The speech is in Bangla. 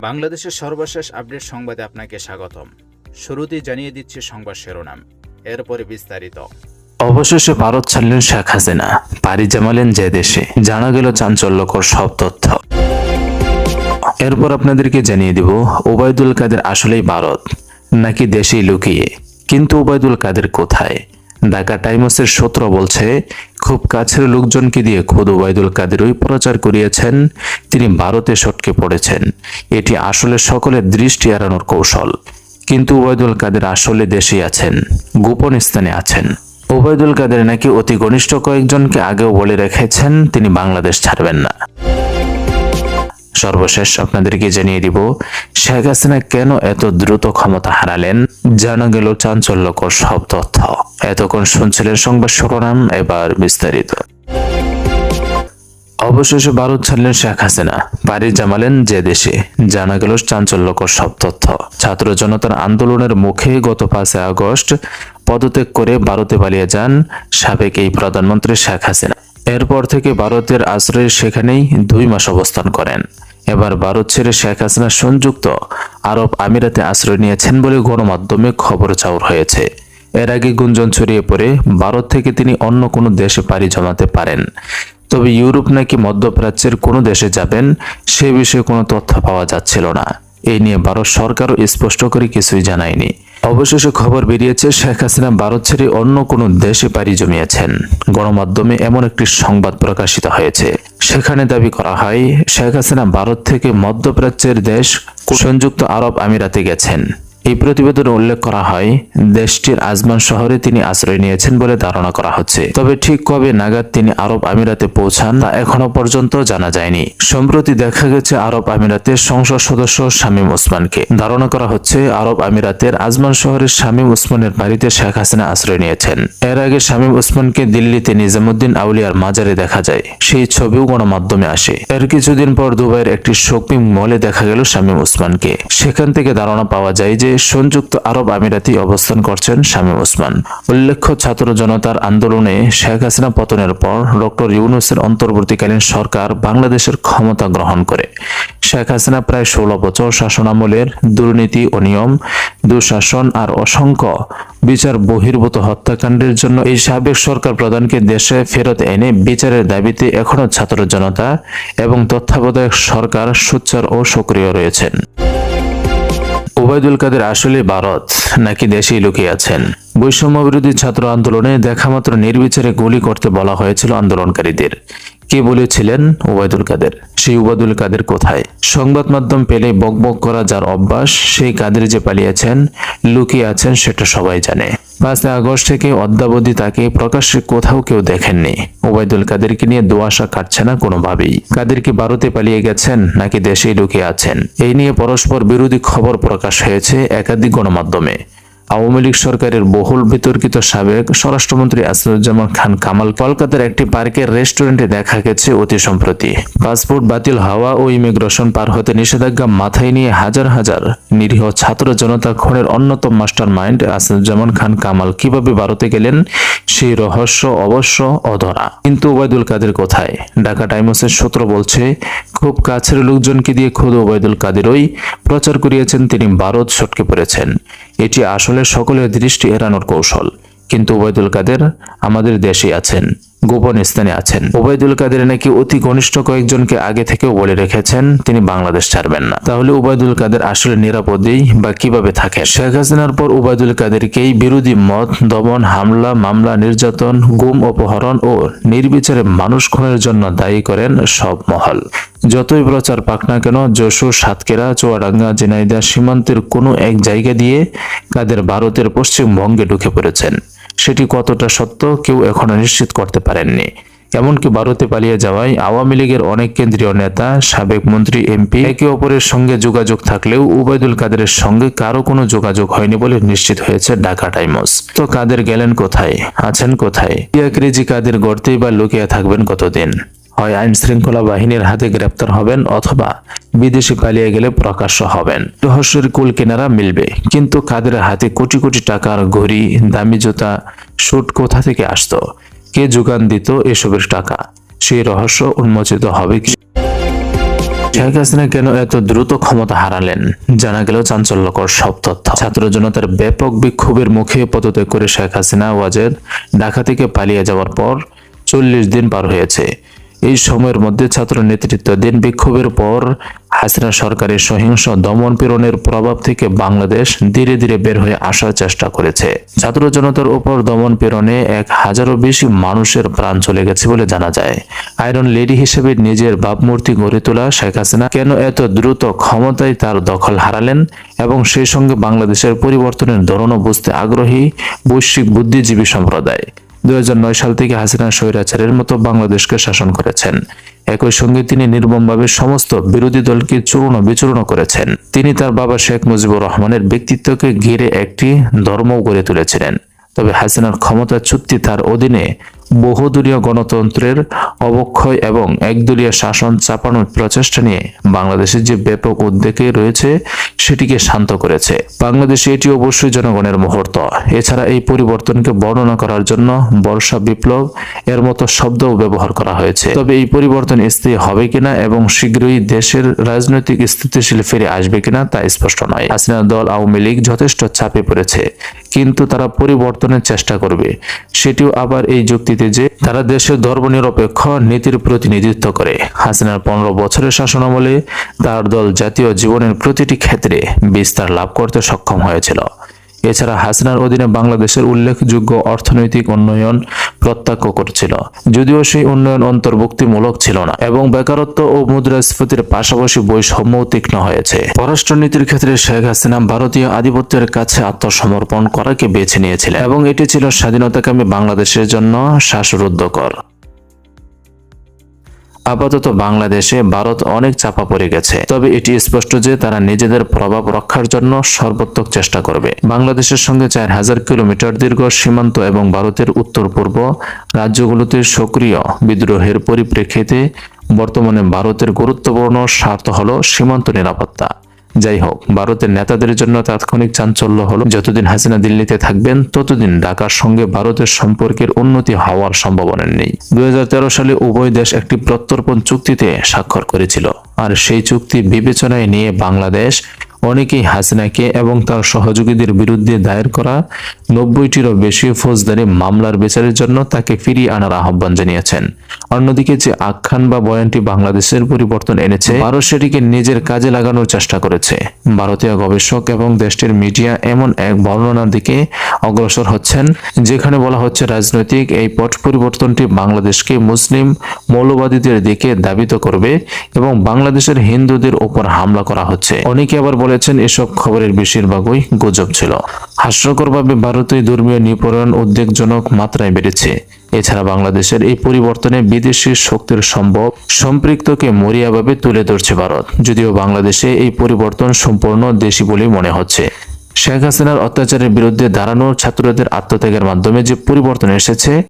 বাংলাদেশের সর্বশেষ আপডেট সংবাদে আপনাকে স্বাগতম। শুরুতেই জানিয়ে দিচ্ছি সংবাদ শিরোনাম। এরপরে বিস্তারিত। অবশেষে ভারত ছাড়লেন শেখ হাসিনা। পাড়ি জমালেন যে দেশে। জানা গেল চাঞ্চল্যকর সব তথ্য। এরপর আপনাদেরকে জানিয়ে দিব, ওবায়দুল কাদের আসলেই ভারত, নাকি দেশেই লুকিয়ে? কিন্তু ওবায়দুল কাদের কোথায়? ঢাকা টাইমসের সূত্র বলছে, খুব কাছের লোকজনকে দিয়ে খোদ ওবায়দুল কাদেরই প্রচার করিয়েছেন, তিনি ভারতে সটকে পড়েছেন। এটি আসলে সকলের দৃষ্টি এড়ানোর কৌশল। কিন্তু ওবায়দুল কাদের আসলে দেশেই আছেন, গোপন স্থানে আছেন। ওবায়দুল কাদের নাকি অতি ঘনিষ্ঠ কয়েকজনকে আগেও বলে রেখেছেন, তিনি বাংলাদেশ ছাড়বেন না। সর্বশেষ আপনাদেরকে জানিয়ে দিব, শেখ হাসিনা কেন এত দ্রুত ক্ষমতা হারালেন? জানা গেল চাঞ্চল্যকর সব তথ্য। এতক্ষণ শুনছিলেন সংবাদ শিরোনাম, এবার বিস্তারিত। অবশেষে ভারত ছাড়লেন শেখ হাসিনা। পাড়ি জামালেন যে দেশে। জানা গেল চাঞ্চল্যকর সব তথ্য। ছাত্র জনতার আন্দোলনের মুখে গত পাঁচে আগস্ট পদত্যাগ করে ভারতে পালিয়ে যান সাবেক এই প্রধানমন্ত্রী শেখ হাসিনা। এরপর থেকে ভারতের আশ্রয়ে সেখানেই দুই মাস অবস্থান করেন। এবার ভারত ছেড়ে শেখ হাসিনা সংযুক্ত আরব আমিরাতে আশ্রয় নিয়েছেন বলে গণমাধ্যমে খবর চাউর হয়েছে। এর আগে গুঞ্জন ছড়িয়ে পড়ে, ভারত থেকে তিনি অন্য কোনো দেশে পাড়ি জমাতে পারেন। তবে ইউরোপ নাকি মধ্যপ্রাচ্যের কোনো দেশে যাবেন, সে বিষয়ে কোনো তথ্য পাওয়া যাচ্ছিল না। এই নিয়ে ভারত সরকারও স্পষ্ট করে কিছুই জানায়নি। অবশেষে খবর বেরিয়েছে, শেখ হাসিনা ভারত ছেড়ে অন্য কোনো দেশে পাড়ি জমিয়েছেন। গণমাধ্যমে এমন একটি সংবাদ প্রকাশিত হয়েছে। সেখানে দাবি করা হয়, শেখ হাসিনা ভারত থেকে মধ্যপ্রাচ্যের দেশ সংযুক্ত আরব আমিরাতে গেছেন। এই প্রতিবেদনে উল্লেখ করা হয়, দেশটির আজমান শহরে তিনি আশ্রয় নিয়েছেন বলে ধারণা করা হচ্ছে। তবে ঠিক কবে নাগাদ তিনি আরব আমিরাতে পৌঁছান তা এখনও পর্যন্ত জানা যায়নি। সম্প্রতি দেখা গেছে আরব আমিরাতের সংসদ সদস্য শামীম ওসমানকে। ধারণা করা হচ্ছে, আরব আমিরাতের আজমান শহরের শামীম ওসমানের বাড়িতে শেখ হাসিনা আশ্রয় নিয়েছেন। এর আগে শামীম ওসমানকে দিল্লিতে নিজামুদ্দিন আউলিয়ার মাজারে দেখা যায়। সেই ছবিও গণমাধ্যমে আসে। এর কিছুদিন পর দুবাইয়ের একটি শপিং মলে দেখা গেল শামীম ওসমানকে। সেখান থেকে ধারণা পাওয়া যায় যে সংযুক্ত আরব আমিরাতে অবস্থান করছেন শামীম ওসমান। উল্লেখ্য, ছাত্র জনতার আন্দোলনে শেখ হাসিনা পতনের পর ডক্টর ইউনুসের অন্তর্বর্তীকালীন সরকার বাংলাদেশের ক্ষমতা গ্রহণ করে। শেখ হাসিনা প্রায় ষোলো বছর শাসনামলের দুর্নীতি ও নিয়ম, দুঃশাসন আর অসংখ্য বিচার বহির্ভূত হত্যাকাণ্ডের জন্য এই সাবেক সরকার প্রধানকে দেশে ফেরত এনে বিচারের দাবিতে এখনও ছাত্র জনতা এবং তত্ত্বাবধায়ক সরকার সোচ্চার ও সক্রিয় রয়েছেন। ওবায়দুল কাদের আসলে ভারত নাকি দেশেই লুকিয়ে আছেন? বৈষম্য বিরোধী ছাত্র আন্দোলনে দেখামাত্র নির্বিচারে গুলি করতে বলা হয়েছিল আন্দোলনকারীদের। কে বলেছিলেন ওবায়দুল কাদের? সেই ওবায়দুল কাদের কোথায়? সংবাদ মাধ্যম পেলে বকবক করা যার অভ্যাস, সেই কাদের যে পালিয়েছেন, লুকিয়ে আছেন সেটা সবাই জানে। পাঁচই আগস্ট থেকে অদ্যাবধি তাকে প্রকাশ্যে কোথাও কেউ দেখেননি। ওবায়দুল কাদেরকে নিয়ে দোয়াশা কাটছে না কোনোভাবেই। কাদের কি ভারতে পালিয়ে গেছেন নাকি দেশেই লুকিয়ে আছেন? এই নিয়ে পরস্পর বিরোধী খবর প্রকাশ হয়েছে একাধিক গণমাধ্যমে। আওয়ামী লীগ সরকারের বহুল বিতর্কিত সাবেক স্বরাষ্ট্রমন্ত্রী আসাদুজ্জামান খান কামাল কলকাতার একটি পার্কের রেস্টুরেন্টে দেখা গেছে অতি সম্প্রতি। পাসপোর্ট বাতিল হওয়া ও ইমিগ্রেশন পার হতে নিষেধাজ্ঞা মাথায় নিয়ে হাজার হাজার নিরীহ ছাত্র জনতা খুনের অন্যতম মাস্টার মাইন্ড আসাদুজ্জামান খান কামাল কীভাবে ভারতে গেলেন, সেই রহস্য অবশ্য অধরা। কিন্তু ওবায়দুল কাদের কোথায়? ঢাকা টাইমসের সূত্র বলছে, খুব কাছের লোকজনকে দিয়ে খোদ ওবায়দুল কাদেরই প্রচার করিয়েছেন তিনি ভারত সটকে পড়েছেন। এটি আসলে সকলের দৃষ্টি এড়ানোর কৌশল। কিন্তু ওবায়দুল কাদের আমাদের দেশে আছেন। গোপন স্থানে আছেন। ওবায়দুল কাদের নাকি অতি ঘনিষ্ঠ কয়েকজনকে আগে থেকেও বলে রেখেছেন, তিনি বাংলাদেশ ছাড়বেন না। তাহলে ওবায়দুল কাদের আসলে নিরাপদেই বা কীভাবে থাকে শেখ হাসিনার পর ওবায়দুল কাদেরকেই বিরোধী মত, দমন হামলা, মামলা, নির্যাতন, গুম, অপহরণ ও নির্বিচারে মানুষ খুনের জন্য দায়ী করেন সব মহল। যতই প্রচার পাক না কেন যশোর সাতক্ষীরা চুয়াডাঙ্গা ঝিনাইদা সীমান্তের কোনো এক জায়গা দিয়ে কাদের ভারতের পশ্চিমবঙ্গে ঢুকে পড়েছেন। সেটি কতটা সত্য কেউ এখনও নিশ্চিত করতে পারেননি। এমনকি ভারতে পালিয়ে যাওয়ায় আওয়ামী লীগের অনেক কেন্দ্রীয় নেতা, সাবেক মন্ত্রী, এমপি একে অপরের সঙ্গে যোগাযোগ থাকলেও উবায়দুল কাদেরের সঙ্গে কারও কোনো যোগাযোগ হয়নি বলে নিশ্চিত হয়েছে ঢাকা টাইমস। তো কাদের গেলেন কোথায়? আছেন কোথায়? ইয়াকরিজি কাদের গড়তেই বা লুকিয়ে থাকবেন কতদিন? হয় আইন শৃঙ্খলা বাহিনীর হাতে গ্রেপ্তার হবেন অথবা বিদেশে পালিয়ে গেলে প্রকাশ্য হবেন। রহস্যের কুল কেনারা মিলবে। কিন্তু কাদের হাতে কোটি কোটি টাকার ঘড়ি, দামি জুতা শুট কোথা থেকে আসতো? কে যোগান দিত এসবের টাকা? সেই রহস্য উন্মোচিত হবে কি? শেখ হাসিনা কেন এত দ্রুত ক্ষমতা হারালেন? জানা গেল চাঞ্চল্যকর সব তথ্য। ছাত্র জনতার ব্যাপক বিক্ষোভের মুখে পদত্যাগ করে শেখ হাসিনা ওয়াজেদ ঢাকা থেকে পালিয়ে যাওয়ার পর চল্লিশ দিন পার হয়েছে। এই সময়ের মধ্যে ছাত্র নেতৃত্বাধীন বিক্ষোভের পর হাসিনা সরকারের সহিংস দমন পীড়নের প্রভাব থেকে বাংলাদেশ ধীরে ধীরে বের হয়ে আসার চেষ্টা করেছে। ছাত্র জনতার উপর দমন পীড়নে এক হাজারও বেশি মানুষের প্রাণ চলে গেছে বলে জানা যায়। আয়রন লেডি হিসেবে নিজের ভাবমূর্তি গড়ে তোলা শেখ হাসিনা কেন এত দ্রুত ক্ষমতায় তার দখল হারালেন এবং সেই সঙ্গে বাংলাদেশের পরিবর্তনের ধরনও বুঝতে আগ্রহী বৈশ্বিক বুদ্ধিজীবী সম্প্রদায়। দুই হাজার নয় সাল থেকে হাসিনা স্বৈরাচারের মতো বাংলাদেশকে শাসন করেছেন। একই সঙ্গে তিনি নির্মমভাবে সমস্ত বিরোধী দলকে চূর্ণ বিচূর্ণ করেছেন। তিনি তার বাবা শেখ মুজিবুর রহমানের ব্যক্তিত্বকে ঘিরে একটি ধর্ম গড়ে তুলেছিলেন। তবে হাসিনার ক্ষমতা চুক্তি তার অধীনে বহুদলীয় গণতন্ত্রের অবক্ষয় এবং একদলীয় শাসন চাপানোর প্রচেষ্টা নিয়ে বাংলাদেশের যে ব্যাপক উদ্বেগে রয়েছে, সেটিকে শান্ত করেছে। বাংলাদেশে এটি অবশ্যই জনগণের মুহূর্ত। এছাড়া এই পরিবর্তনকে বর্ণনা করার জন্য বর্ষা বিপ্লব এর মতো শব্দও ব্যবহার করা হয়েছে। তবে এই পরিবর্তন স্থায়ী হবে কিনা এবং শীঘ্রই দেশের রাজনৈতিক স্থিতিশীল ফিরে আসবে কিনা তা স্পষ্ট নয়। হাসিনা দল আওয়ামী লীগ যথেষ্ট চাপে পড়েছে, কিন্তু তারা পরিবর্তনের চেষ্টা করবে। সেটিও আবার এই যুক্তিতে যে তারা দেশের ধর্মনিরপেক্ষ নীতির প্রতিনিধিত্ব করে। হাসিনার পনেরো বছরের শাসনামলে তার দল জাতীয় জীবনের প্রতিটি ক্ষেত্রে বিস্তার লাভ করতে সক্ষম হয়েছিল। এছাড়া হাসিনার অধীনে বাংলাদেশের উল্লেখযোগ্য অর্থনৈতিক উন্নয়ন প্রত্যক্ষ করছিল, যদিও সেই উন্নয়ন অন্তর্ভুক্তিমূলক ছিল না এবং বেকারত্ব ও মুদ্রাস্ফীতির পাশাপাশি বৈষম্য তীক্ষ্ণ হয়েছে। পররাষ্ট্রনীতির ক্ষেত্রে শেখ হাসিনা ভারতীয় আধিপত্যের কাছে আত্মসমর্পণ করাকে বেছে নিয়েছিলেন এবং এটি ছিল স্বাধীনতাকামী বাংলাদেশের জন্য শ্বাসরুদ্ধকর। আপাতত বাংলাদেশে ভারত অনেক চাপা পড়ে গেছে। তবে এটি স্পষ্ট যে তারা নিজেদের প্রভাব রক্ষার জন্য সর্বোত্তক চেষ্টা করবে। বাংলাদেশের সঙ্গে চার হাজার কিলোমিটার দীর্ঘ সীমান্ত এবং ভারতের উত্তর পূর্ব রাজ্যগুলোতে সক্রিয় বিদ্রোহের পরিপ্রেক্ষিতে বর্তমানে ভারতের গুরুত্বপূর্ণ স্বার্থ হল সীমান্ত নিরাপত্তা। যাই হোক ভারতের নেতাদের জন্য তাৎক্ষণিক চাঞ্চল্য হলো, যতদিন হাসিনা দিল্লিতে থাকবেন, ততদিন ঢাকার সঙ্গে ভারতের সম্পর্কের উন্নতি হওয়ার সম্ভাবনা নেই। দুই হাজার তেরো সালে উভয় দেশ একটি প্রত্যর্পণ চুক্তিতে স্বাক্ষর করেছিল, আর সেই চুক্তি বিবেচনায় নিয়ে বাংলাদেশ অনেকেই হাসিনাকে এবং তার সহযোগীদের বিরুদ্ধে দায়ের করা নব্বইটিরও বেশি ফৌজদারি মামলার বিচারের জন্য তাকে ফিরিয়ে আনার আহ্বান জানিয়েছেন। অন্যদিকে যে আখ্যান বা বয়ানটি বাংলাদেশের পরিবর্তন এনেছে, ভারত সেটিকে নিজের কাজে লাগানোর চেষ্টা করেছে। ভারতীয় গবেষক এবং দেশটির মিডিয়া এমন এক বর্ণনার দিকে অগ্রসর হচ্ছেন, যেখানে বলা হচ্ছে, রাজনৈতিক এই পট পরিবর্তনটি বাংলাদেশকে মুসলিম মৌলবাদীদের দিকে দাবিত করবে এবং বাংলাদেশের হিন্দুদের উপর হামলা করা হচ্ছে। অনেকে আবার বলেছেন, এসব খবরের বেশিরভাগই গুজব ছিল। হাস্যকরভাবে ভারতে ধর্মীয় নিপীড়ন উদ্বেগজনক মাত্রায় বেড়েছে। এছাড়া বাংলাদেশের এই পরিবর্তনে বিদেশি শক্তির সম্ভব সম্পৃক্তকে মরিয়াভাবে তুলে ধরছে ভারত। যদিও বাংলাদেশে এই পরিবর্তন সম্পূর্ণ দেশি বলেই মনে হচ্ছে। শেখ হাসিনার অত্যাচারের বিরুদ্ধে দাঁড়ানো ছাত্রদের আত্মত্যাগের মাধ্যমে যে পরিবর্তন এসেছে